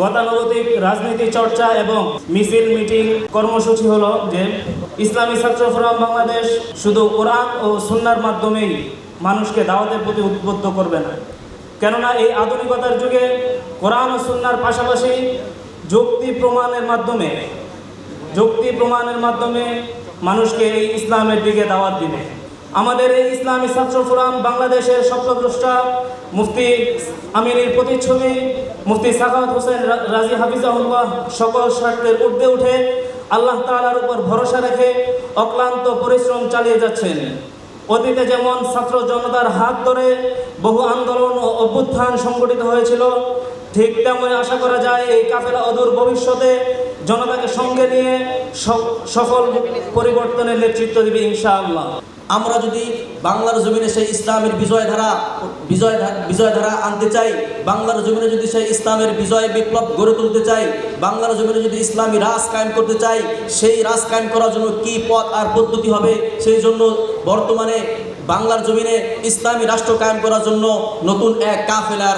গতানুগতিক রাজনীতি চর্চা এবং মিছিল, মিটিং কর্মসূচি হলো যে ইসলামী ছাত্র ফোরাম বাংলাদেশ শুধু কোরআন ও সুন্নার মাধ্যমেই মানুষকে দাওয়াতের প্রতি উদ্বুদ্ধ করবে না। কেননা এই আধুনিকতার যুগে কোরআন ও সুন্নার পাশাপাশি যুক্তি প্রমাণের মাধ্যমে, যুক্তি প্রমাণের মাধ্যমে মানুষকে এই ইসলামের দিকে দাওয়াত দিবে। আমাদের এই ইসলামী ছাত্র ফোরাম বাংলাদেশের স্বপ্নদ্রষ্টা মুফতি আমিরের প্রতিচ্ছবি, মুফতি সাখাওয়াত হোসেন রাজি হাফিজাহুল্লাহ সকল স্বার্থের ঊর্ধ্বে উঠে আল্লাহ তাআলার উপর ভরসা রেখে অক্লান্ত পরিশ্রম চালিয়ে যাচ্ছেন। অতীতে যেমন ছাত্র জনতার হাত ধরে বহু আন্দোলন ও অভ্যুত্থান সংগঠিত হয়েছিল, ঠিক তেমনই আশা করা যায় এই কাফেলা অদূর ভবিষ্যতে জনতাকে সঙ্গে নিয়ে সফল পরিবর্তনের নেতৃত্ব দিবে ইনশাআল্লাহ। আমরা যদি বাংলার জমিনে সেই ইসলামের বিজয় ধারা বিজয় বিজয় ধারা আনতে চাই, বাংলার জমিনে যদি সেই ইসলামের বিজয় বিপ্লব গড়ে তুলতে চাই, বাংলার জমিনে যদি ইসলামী রাজ কায়েম করতে চাই, সেই রাজ কায়েম করার জন্য কি পথ আর পদ্ধতি হবে? সেই জন্য বর্তমানে বাংলার জমিনে ইসলামী রাষ্ট্র কায়েম করার জন্য নতুন এক কাফেলার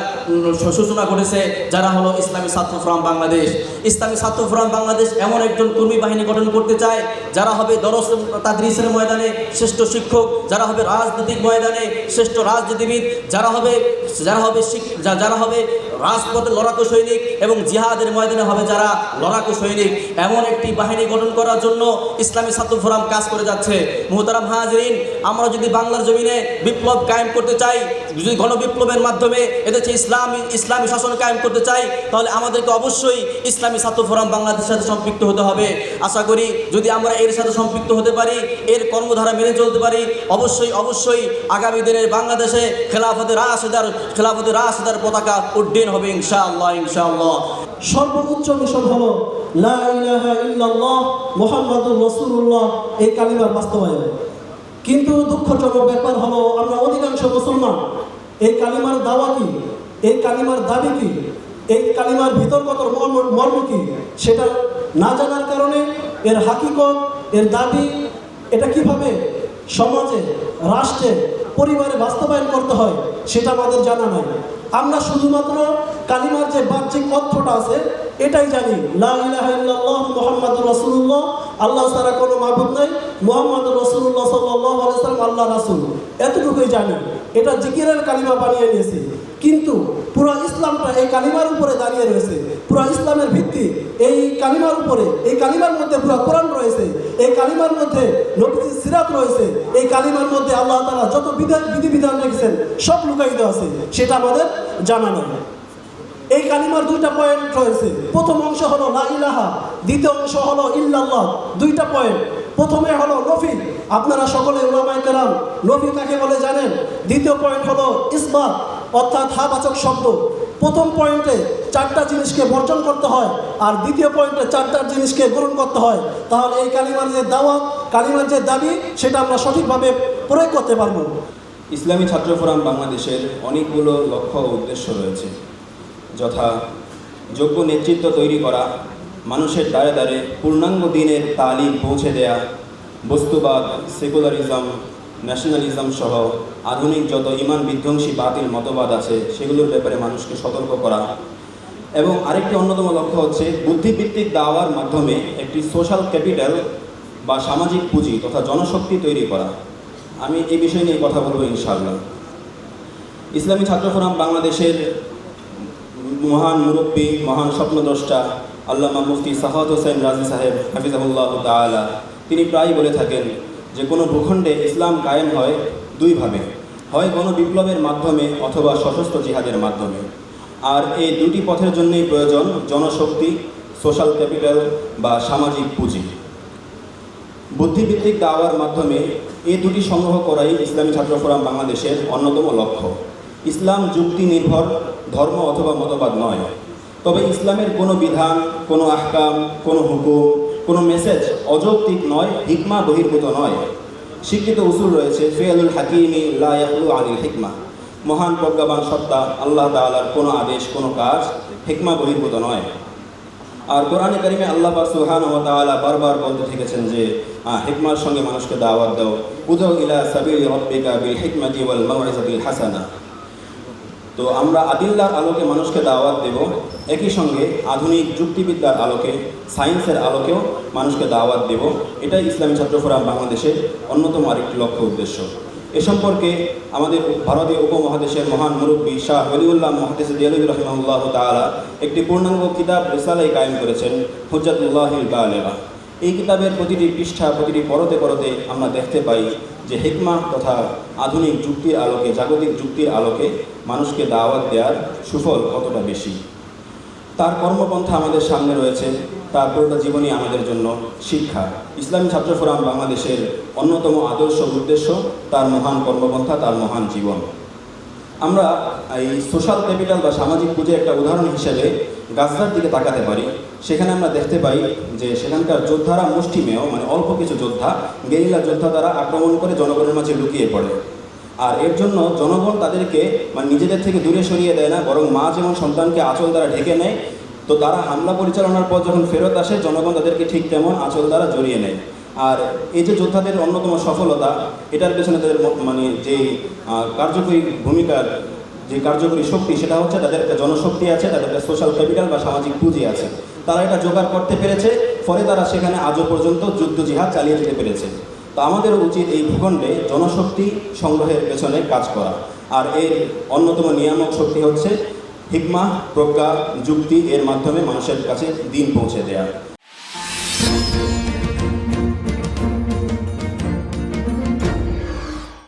সূচনা ঘটেছে, যারা হলো ইসলামী ছাত্র ফোরাম বাংলাদেশ। ইসলামী ছাত্র ফোরাম বাংলাদেশ এমন একজন কর্মী বাহিনী গঠন করতে চায়, যারা হবে দরস তাদরিসের ময়দানে শ্রেষ্ঠ শিক্ষক, যারা হবে রাজনৈতিক ময়দানে শ্রেষ্ঠ রাজনীতিবিদ, যারা হবে যারা হবে যারা হবে রাজপথে লড়াকু সৈনিক এবং জিহাদের ময়দানে হবে যারা লড়াকু সৈনিক। এমন একটি বাহিনী গঠন করার জন্য ইসলামী ছাত্র ফোরাম কাজ করে যাচ্ছে। মোহতারাম হাজরিন, আমরা যদি বাংলার জমিনে বিপ্লব কায়েম করতে চাই, যদি গণবিপ্লবের মাধ্যমে এদেশে ইসলামী ইসলামী শাসন কায়েম করতে চাই, তাহলে আমাদেরকে অবশ্যই ইসলামী ছাত্র ফোরাম বাংলাদেশের সাথে সম্পৃক্ত হতে হবে। আশা করি যদি আমরা এর সাথে সম্পৃক্ত হতে পারি, এর কর্মধারা মেনে চলতে পারি, অবশ্যই অবশ্যই আগামী দিনের বাংলাদেশে খেলাফতে রাশেদার খেলাফতে রাশেদার পতাকা উড্ডীন হবে ইনশাআল্লাহ ইনশাআল্লাহ। সর্বোচ্চ মিশন হলো, লা ইলাহা ইল্লাল্লাহ মুহাম্মাদুর রাসূলুল্লাহ, এই কালিমার বাস্তবায়ন। কিন্তু দুঃখজনক ব্যাপার হলো, আমরা অধিকাংশ মুসলমান, এই কালিমার দাওয়া কি? এই কালিমার দাবি কি? এই কালিমার ভিতরগত মর্ম কি? সেটা না জানার কারণে এর হাকিকত, এর দাবি, এটা কীভাবে সমাজে, রাষ্ট্রে, পরিবারে বাস্তবায়ন করতে হয়, সেটা আমাদের জানা নাই। আমরা শুধুমাত্র কালিমার যে বাহ্যিক অর্থটা আছে, এটাই জানি। লা ইলাহা ইল্লাল্লাহ মুহাম্মাদুর রাসূলুল্লাহ আল্লাহ ছাড়া কোনো মাবুদ নাই। মুহাম্মাদুর রাসূলুল্লাহ সাল্লাল্লাহু আলাইহি সাল্লাম আল্লাহ রাসূল। এতটুকুই জানি। এটা জিকিরের কালিমা বানিয়ে নিয়েছি। কিন্তু পুরো ইসলামটা এই কালিমার উপরে দাঁড়িয়ে রয়েছে। পুরো ইসলামের ভিত্তি এই কালিমার উপরে, এই কালিমার মধ্যে পুরো কোরআন রয়েছে। এই কালিমার মধ্যে নবীজির সিরাত রয়েছে। এই কালিমার মধ্যে আল্লাহ তাআলা যত বিধান বিধিবিধান রেখেছেন, সব লুকায়িত আছে। সেটা আমাদের জানা নয় এই কালিমার দুইটা পয়েন্ট রয়েছে। প্রথম অংশ হলো লা ইলাহা, দ্বিতীয় অংশ হলো ইল্লাল্লাহ, দুইটা পয়েন্ট প্রথমে হলো নফি। আপনারা সকলে উলামায়ে কেরাম, নফি কাকে বলে জানেন? দ্বিতীয় পয়েন্ট হলো ইসবাত, অর্থাৎ হাবাচক শব্দ। প্রথম পয়েন্টে চারটা জিনিসকে বর্জন করতে হয় আর দ্বিতীয় পয়েন্টে চারটা জিনিসকে গ্রহণ করতে হয়। তাহলে এই কালিমার যে দাওয়াত, কালিমার যে দাবি, সেটা আমরা সঠিকভাবে প্রয়োগ করতে পারব। ইসলামী ছাত্র ফোরাম বাংলাদেশের অনেকগুলো লক্ষ্য উদ্দেশ্য রয়েছে। যথা যোগ্য নেতৃত্ব তৈরি করা, মানুষের দ্বারে দ্বারে পূর্ণাঙ্গ দিনের তালিম পৌঁছে দেয়া, বস্তুবাদ, সেকুলারিজম, ন্যাশনালিজম সহ আধুনিক যত ইমান বিধ্বংসী বাতিল মতবাদ আছে, সেগুলোর ব্যাপারে মানুষকে সতর্ক করা। এবং আরেকটি অন্যতম লক্ষ্য হচ্ছে বুদ্ধিভিত্তিক দাওয়ার মাধ্যমে একটি সোশ্যাল ক্যাপিটাল বা সামাজিক পুঁজি তথা জনশক্তি তৈরি করা। আমি এই বিষয় নিয়ে কথা বলব ইনশাআল্লাহ। ইসলামী ছাত্র ফোরাম বাংলাদেশের মহান মুরব্বী, মহান স্বপ্নদ্রষ্টা আল্লামা মুফতি সাহাদ হোসেন রাজি সাহেব, হাফিজাহুল্লাহ তাআলা। তিনি প্রায়ই বলে থাকেন যে, কোনো ভূখণ্ডে ইসলাম কায়েম হয় দুইভাবে। হয় কোনো বিপ্লবের মাধ্যমে অথবা সশস্ত্র জিহাদের মাধ্যমে। আর এই দুটি পথের জন্যই প্রয়োজন জনশক্তি, সোশ্যাল ক্যাপিটাল বা সামাজিক পুঁজি। বুদ্ধিভিত্তিক দাওয়ার মাধ্যমে এই দুটি সংগ্রহ করাই ইসলামী ছাত্র ফোরাম বাংলাদেশের অন্যতম লক্ষ্য। ইসলাম যুক্তি নির্ভর ধর্ম অথবা মতবাদ নয়। তবে ইসলামের কোনো বিধান, কোনো আহকাম, কোনো হুকুম, কোনো মেসেজ অযৌক্তিক নয়, হিকমা বহির্ভূত নয়। স্বীকৃত উসুল রয়েছে ফেয়ালুল হাকিমি লায়াহলু আনিল হিকমা। মহান প্রজ্ঞাবান সত্তা, আল্লাহ তাআলার কোনো আদেশ, কোনো কাজ হিকমা বহির্ভূত নয়। আর কোরআনে কারিমে আল্লাহ পাক সুবহান ওয়া তাআলা বারবার বলতে থেকেছেন যে হিকমার সঙ্গে মানুষকে দাওয়াত দাও। উদউ ইলা সাবিলি রাব্বিকা বিল হিকমাতি ওয়াল মাউইজাতিল হাসানা। তো আমরা আদিল্লার আলোকে মানুষকে দাওয়াত দেব। একই সঙ্গে আধুনিক যুক্তিবিদ্যার আলোকে, সায়েন্সের আলোকেও মানুষকে দাওয়াত দেব। এটাই ইসলামী ছাত্র ফোরাম বাংলাদেশের অন্যতম আরেকটি লক্ষ্য উদ্দেশ্য। এ সম্পর্কে আমাদের ভারতীয় উপমহাদেশের মহান মুরব্বী শাহ ওলিউল্লাহ মহাদেশ দিয়ালুর রহমাল্লাহ তাআলা একটি পূর্ণাঙ্গ কিতাব রেসালাই কায়েম করেছেন, হুজ্জাতুল্লাহিল বালেগা। এই কিতাবের প্রতিটি পৃষ্ঠা, প্রতিটি পরতে পরতে আমরা দেখতে পাই যে হিকমা তথা আধুনিক যুক্তির আলোকে, জাগতিক যুক্তির আলোকে মানুষকে দাওয়াত দেওয়ার সুফল কতটা বেশি? তার কর্মপন্থা আমাদের সামনে রয়েছে, তার পুরোটা জীবনই আমাদের জন্য শিক্ষা। ইসলামী ছাত্র ফোরাম বাংলাদেশের অন্যতম আদর্শ উদ্দেশ্য, তার মহান কর্মপন্থা, তার মহান জীবন। আমরা এই সোশ্যাল ক্যাপিটাল বা সামাজিক পুঁজে একটা উদাহরণ হিসেবে গাছদার দিকে তাকাতে পারি। সেখানে আমরা দেখতে পাই যে সেখানকার যোদ্ধারা মুষ্টিমেয় মানে অল্প কিছু যোদ্ধা, গেরিলা যোদ্ধা দ্বারা আক্রমণ করে জনগণের মাঝে লুকিয়ে পড়ে। আর এর জন্য জনগণ তাদেরকে মানে নিজেদের থেকে দূরে সরিয়ে দেয় না, বরং মা যেমন সন্তানকে আঁচল দ্বারা ঢেকে নেয়। তো তারা হামলা পরিচালনার পর যখন ফেরত আসে, জনগণ তাদেরকে ঠিক তেমন আঁচল দ্বারা জড়িয়ে নেয়। আর এই যে যোদ্ধাদের অন্যতম সফলতা, এটার পেছনে তাদের মানে যে কার্যকরী ভূমিকার যে কার্যকরী শক্তি, সেটা হচ্ছে তাদের একটা জনশক্তি আছে, তাদের একটা সোশ্যাল ক্যাপিটাল বা সামাজিক পুঁজি আছে। তারা এটা জোগাড় করতে পেরেছে, ফলে তারা সেখানে আজও পর্যন্ত যুদ্ধ জিহাদ চালিয়ে যেতে পেরেছে। তো আমাদের উচিত এই ভূখণ্ডে জনশক্তি সংগ্রহের পেছনে কাজ করা। আর এর অন্যতম নিয়ামক শক্তি হচ্ছে হিকমা, প্রজ্ঞা, যুক্তি এর মাধ্যমে মানুষের কাছে দিন পৌঁছে দেয়া।